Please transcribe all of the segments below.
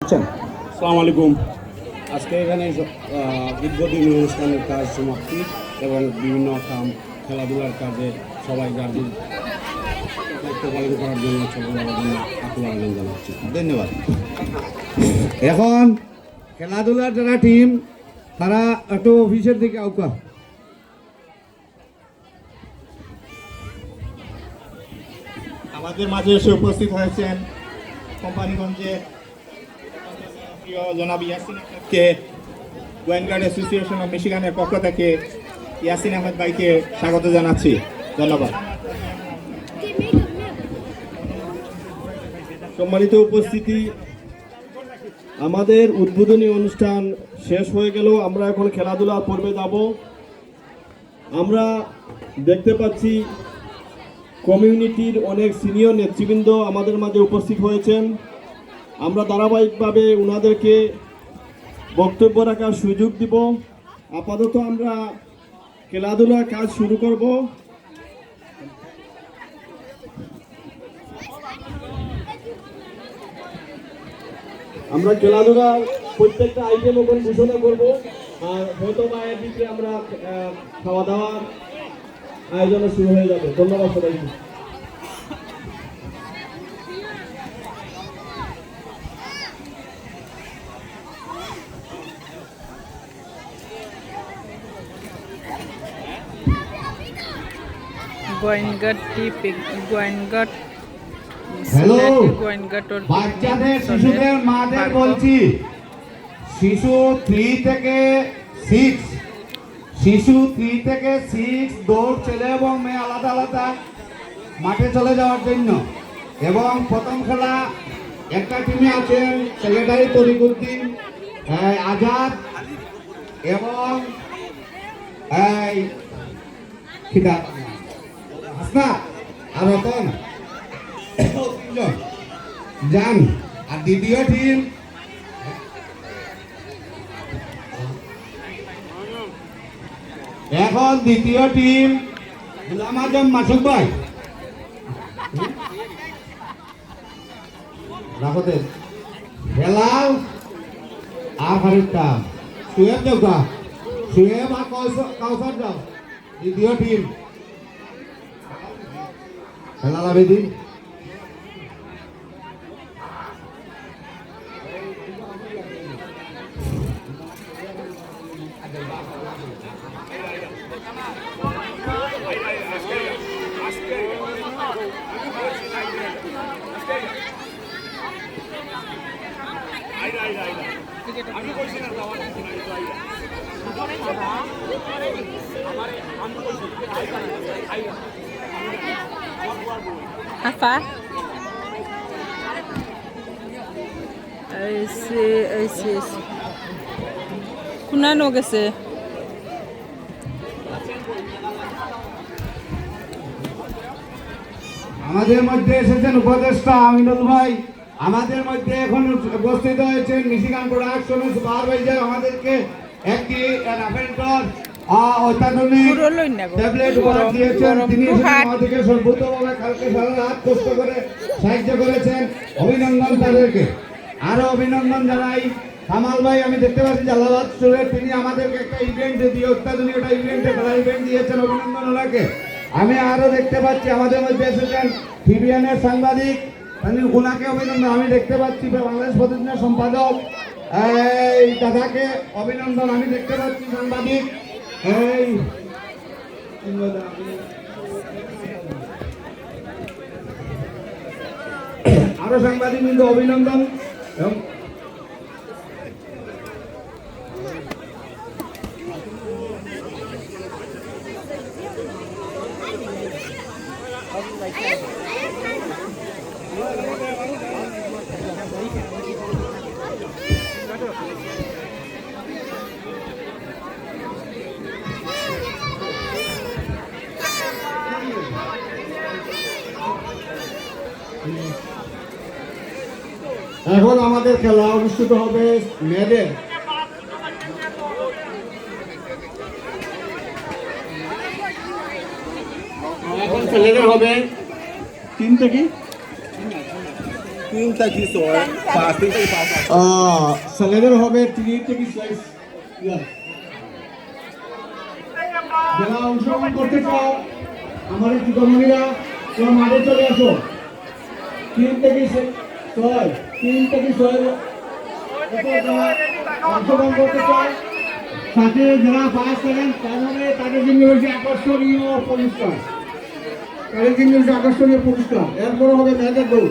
আসসালামু আলাইকুম। আজকে এখানে দীর্ঘদিন অনুষ্ঠানের কাজ সমাপ্তি এবং বিভিন্ন কাম খেলাধুলার কাজে সবাই গার্জেন দায়িত্ব পালন করার জন্য আবেদন জানাচ্ছি। ধন্যবাদ। এখন খেলাধুলার যারা টিম তারা একটু অফিসের দিকে আউকা। আমাদের মাঝে এসে উপস্থিত হয়েছেন কোম্পানিগঞ্জের প্রিয় জনাব ইয়াসিন আহমেদকে গোয়েনগার্ড অ্যাসোসিয়েশন অফ মিশিগানের পক্ষ থেকে ইয়াসিন আহমেদ ভাইকে স্বাগত জানাচ্ছি। ধন্যবাদ। সম্মানিত উপস্থিতি, আমাদের উদ্বোধনী অনুষ্ঠান শেষ হয়ে গেল আমরা এখন খেলাধুলা পর্বে যাব। আমরা দেখতে পাচ্ছি কমিউনিটির অনেক সিনিয়র নেতৃবৃন্দ আমাদের মাঝে উপস্থিত হয়েছেন। আমরা ধারাবাহিকভাবে ওনাদেরকে বক্তব্য রাখার সুযোগ দিব। আপাতত আমরা খেলাধুলার কাজ শুরু করব। আমরা খেলাধুলার প্রত্যেকটা আইটেম ওখানে ঘোষণা করব। আর হয়তো বা এর আমরা খাওয়া দাওয়ার আয়োজন শুরু হয়ে যাবে। ধন্যবাদ সবাইকে। গোয়েনঘাট গোয়েনঘাট হ্যালো বাচ্চাদের শিশুদের মাদের বলছি শিশু থ্রি থেকে সিক্স শিশু থ্রি থেকে সিক্স দৌড় ছেলে এবং মেয়ে আলাদা আলাদা মাঠে চলে যাওয়ার জন্য। এবং প্রথম খেলা একটা টিমে আছেন সেক্রেটারি তরিকুদ্দিন আজাদ এবং এই খিদা যান আর দ্বিতীয় টিম? এখন দ্বিতীয় টিম গুলাম আজম মাসুক ভাই। হেলাল আর যাও আর দ্বিতীয় টিম। লালা বেদি আমি বলছি না দাওয়া না আমার আমি বলছি আমাদের মধ্যে এসেছেন উপদেষ্টা আমিনুল ভাই। আমাদের মধ্যে এখন উপস্থিত হয়েছেন মিশিগান প্রোডাকশনের সুপারভাইজার আমাদেরকে একটি অত্যাধুনিক পুরো লই না গো। ট্যাবলেট উপহার দিয়েছেন। তিনি আমাদেরকে সর্বোত্তভাবে কালকে সারা রাত কষ্ট করে সাহায্য করেছেন। অভিনন্দন তাদেরকে। আরও অভিনন্দন জানাই। কামাল ভাই আমি দেখতে পাচ্ছি জালালাবাদ স্টোরে তিনি আমাদেরকে একটা ইভেন্ট দিয়ে অত্যাধুনিক একটা ইভেন্টে খেলা ইভেন্ট দিয়েছেন। অভিনন্দন ওনাকে। আমি আরও দেখতে পাচ্ছি আমাদের মধ্যে এসেছেন টিভিএনের সাংবাদিক। আমি ওনাকে অভিনন্দন। আমি দেখতে পাচ্ছি বাংলাদেশ প্রতিদিনের সম্পাদক। এই দাদাকে অভিনন্দন। আমি দেখতে পাচ্ছি সাংবাদিক। এই আরও সাংবাদিক অভিনন্দন। এবং এখন আমাদের খেলা অনুষ্ঠিত হবে মেয়েদের। এখন ছেলেদের হবে তিন থেকে তিন থেকে ছয় পাঁচ তিন থেকে পাঁচ? ছেলেদের হবে যারা অংশগ্রহণ করতে চাও আমাদের যুবমণিরা তোমরা মাঠে চলে আসো। তিন থেকে ছয়। তিন থেকে ছয় বছর অংশগ্রহণ করতে চায় সাথে যারা পাস করেন তাহলে তাদের জন্য হচ্ছে আকর্ষণীয় পুরস্কার। তাদের জন্য হচ্ছে আকর্ষণীয় পুরস্কার। এরপরে হবে মেয়েদের দৌড়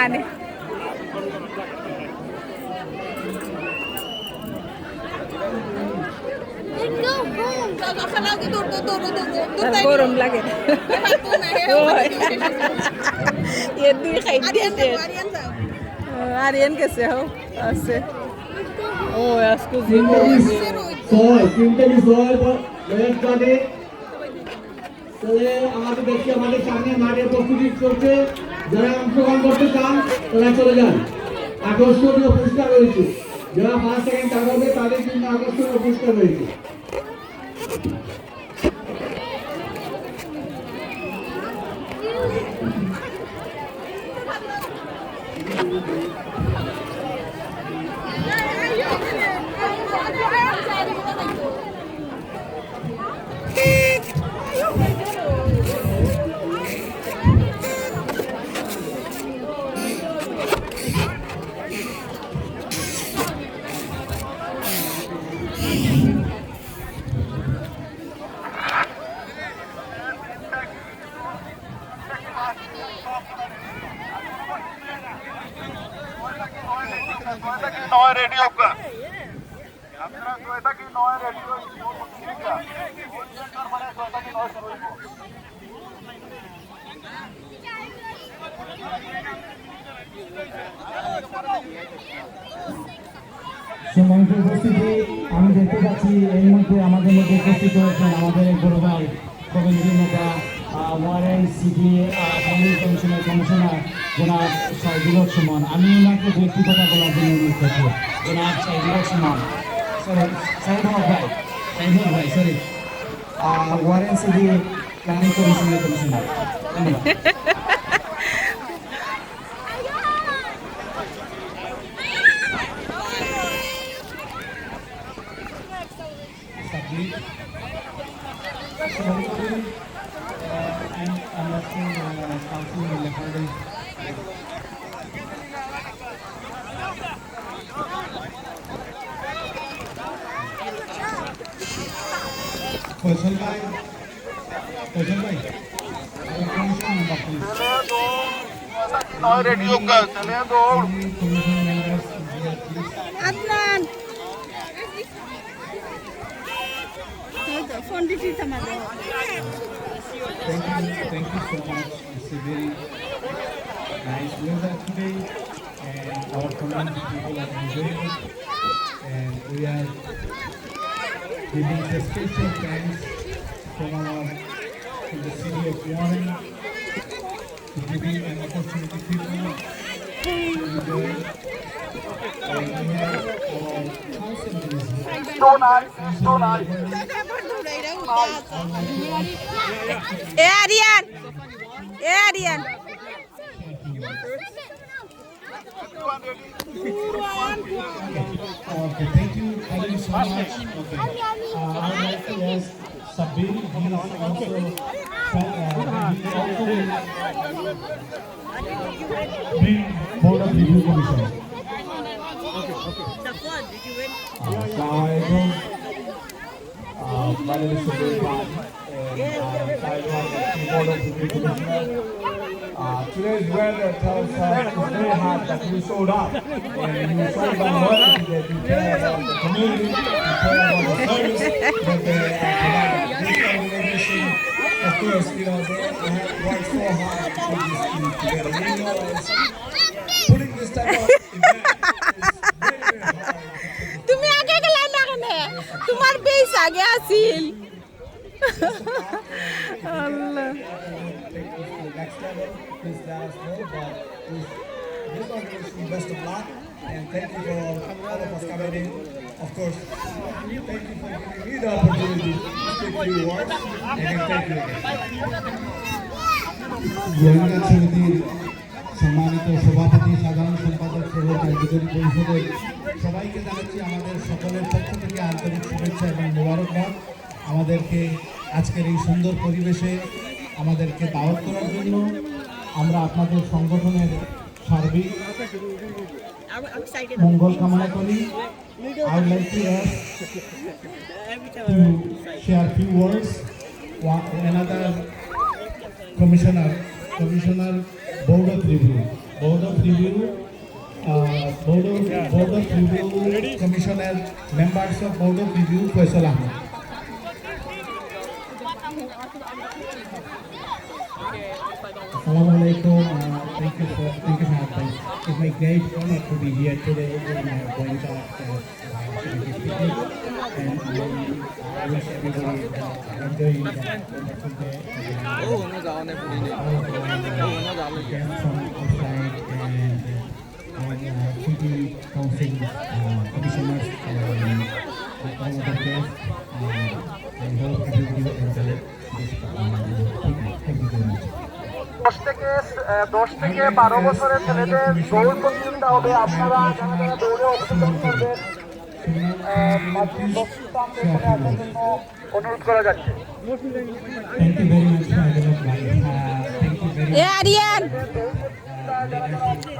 আর গরম লাগে দুই খাই গেছে হো আছে ও আজকে বাদে তাহলে আমাদের দেখছি আমাদের সামনে মাঠে প্রস্তুতি চলছে যারা অংশগ্রহণ করতে চান, তারা চলে যান। আকর্ষণীয় পুরস্কার রয়েছে। যারা ফার্স্ট সেকেন্ড থাকবে তাদের জন্য আকর্ষণীয় পুরস্কার রয়েছে। এর মধ্যে আমাদের মধ্যে উপস্থিত হয়েছেন আমাদের এক বড় ভাই কমিউনিটি নেতা ওয়ারেন সিটি পল্লী কমিশনের কমিশনার জনাব সাইদুল হক সুমন আমি ওনাকে একটি কথা বলার জন্য অনুরোধ করছি। জনাব সাইদুল হক সুমন সরি সাইদুল ভাই। সাইদুল ভাই সরি ওয়ারেন সিটি প্ল্যানিং কমিশনের কমিশনার। ধন্যবাদ। lead strongly uh, and unlocking uh, something in the hurdle. કૌશલભાઈ કૌશલભાઈ તમે દોડ તમે દોડ Fondue tomato. Thank you, thank you so much. It's a very nice weather today, and our community people are enjoying it, and we are giving the special thanks from our from the city of Warren to give giving an opportunity to people to enjoy Krishna নাই কৃষ্ণ নাই Okay, thank you. Thank you so much. Okay. Uh, I'm like to ask He he's also, uh, he's board of review commission. Okay, okay. Safwan, did you win? Uh, today's weather tells us it's very hot that we sold out. And we sold out well because the community, we care the service that the provide. Of course, you know, they have worked so hard for this to get a আগে আসিল আল্লাহ take this to the next level, please let us know. But this, this organization, best of luck. And thank you for all of us coming in. Of course, thank you for giving me the opportunity to speak a few words. And thank you again. গোয়েন্দা সমিতির সম্মানিত সভাপতি সাধারণ সম্পাদক সহ কার্যকরী পরিষদের সবাইকে জানাচ্ছি আমাদের সকলের পক্ষ থেকে আন্তরিক শুভেচ্ছা এবং মোবারকবাদ আমাদেরকে আজকের এই সুন্দর পরিবেশে আমাদেরকে দাওয়াত করার জন্য আমরা আপনাদের সংগঠনের সার্বিক মঙ্গল কামনা করি I would like to ask to share few words. Another commissioner, commissioner uh, board of, board of review commissioner, members of board of review, Faisal Ahmed. Assalamu alaikum, uh, thank you for, thank you for having me. It's my great honor to be here today in uh, Goenka uh, Community Picnic. And um, I wish everybody uh, enjoying that wonderful day. And, uh, again from outside and uh, our uh, city council uh, commissioners and uh, all other guests. Uh, I hope everybody will enjoy this uh, picnic. Thank you very much. দশ থেকে আহ, দশ থেকে বারো বছরের ছেলেদের দৌড় প্রতিযোগিতা হবে আপনারা যারা যারা দৌড়ে অংশগ্রহণ করবেন আহ, মাঝে বক্তৃতা আমরা এখানে আসার জন্য অনুরোধ করা যাচ্ছে Thank you very much, Madam Bhai. Uh, thank you very এ আরিয়ান যাইতে নেই ব্যাট much, Association of Michigan. Uh, you guys A Aryan host all of the time. All of my brothers from this picnic. Thank you very much. দশ থেকে দশ থেকে বারো বছরের ছেলেদের দৌড় প্রতিযোগিতা হবে আপনারা যারা যারা দৌড়ে অংশগ্রহণ করবেন অনুরোধ করা যাচ্ছে Yeah, association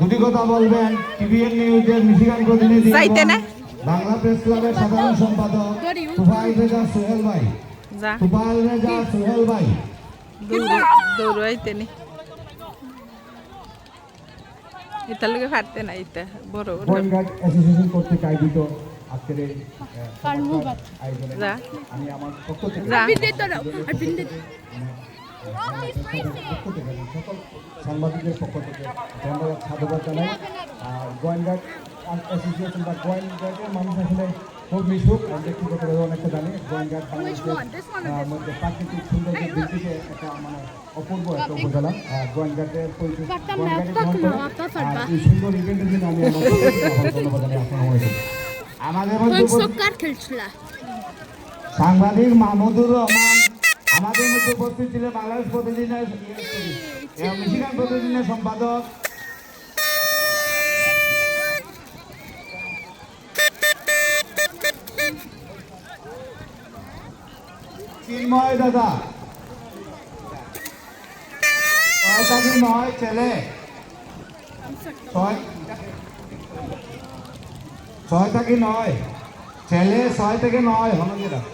দুটি কথা বলবেন। টিভিএন নিউজের মিশিগান প্রতিনিধি যাইতে না? বাংলা প্রেস ক্লাবের সাধারণ সম্পাদক তুফাইল রেজা সোহেল ভাই। তুফাইল রেজা সোহেল ভাই। দৌড়াইতে নি। ইতার লোকে পারতে না ইতা বড় বড়। অ্যাসোসিয়েশন কর্তৃক আয়োজিত আজকের এই আয়োজনে আমি আমার পক্ষ থেকে সকল সাংবাদিকদের পক্ষ থেকে ধন্যবাদ সাধুবাদ জানাই। আর গোয়েনঘাট অ্যাসোসিয়েশন বা গোয়েনঘাটের মানুষ আসলে খুব মিশুক আমি ব্যক্তিগতভাবে অনেকটা জানি। গোয়েনঘাট বাংলাদেশের মধ্যে প্রাকৃতিক সৌন্দর্যের দিক থেকে একটা মানে অপূর্ব একটা উপজেলা। গ্রহণ করে আর এই সুন্দর ইভেন্টের জন্য আমি ধন্যবাদ জানাই আপনার মনে আমাদের সাংবাদিক মাহমুদুর রহমান। আমাদের মধ্যে উপস্থিত ছিলেন বাংলাদেশ প্রতিদিনের মিশিগান প্রতিদিনের সম্পাদক। চিন্ময় দাদা। ছয়। ছয়টা কি নয়। ছেলে, ছয় থেকে নয় হনগেরা Ai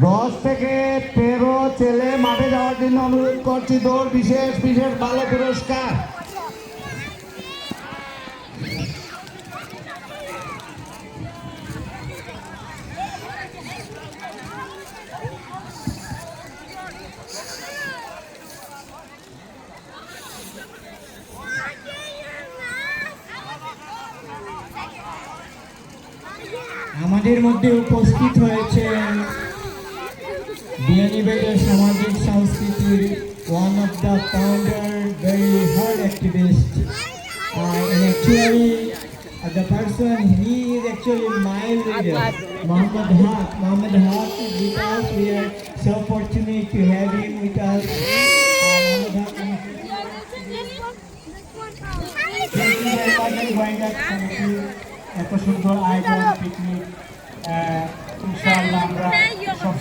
দশ থেকে তেরো ছেলে মাঠে যাওয়ার জন্য অনুরোধ করছি। দৌড় বিশেষ বিশেষ ভালো পুরস্কার। আমাদের মধ্যে উপস্থিত হয়েছে হয়েছেন বিয়ানীবাজার সামাজিক সংস্কৃতির one of the founder very hard activist and actually uh, the person he is actually my leader Muhammad Haq Muhammad Haq is with us we are so fortunate to have him with us uh, Muhammad Haq Thank you very much and going back committee এত সুন্দর আয়োজন picnic ইনশাআল্লাহ আমরা সব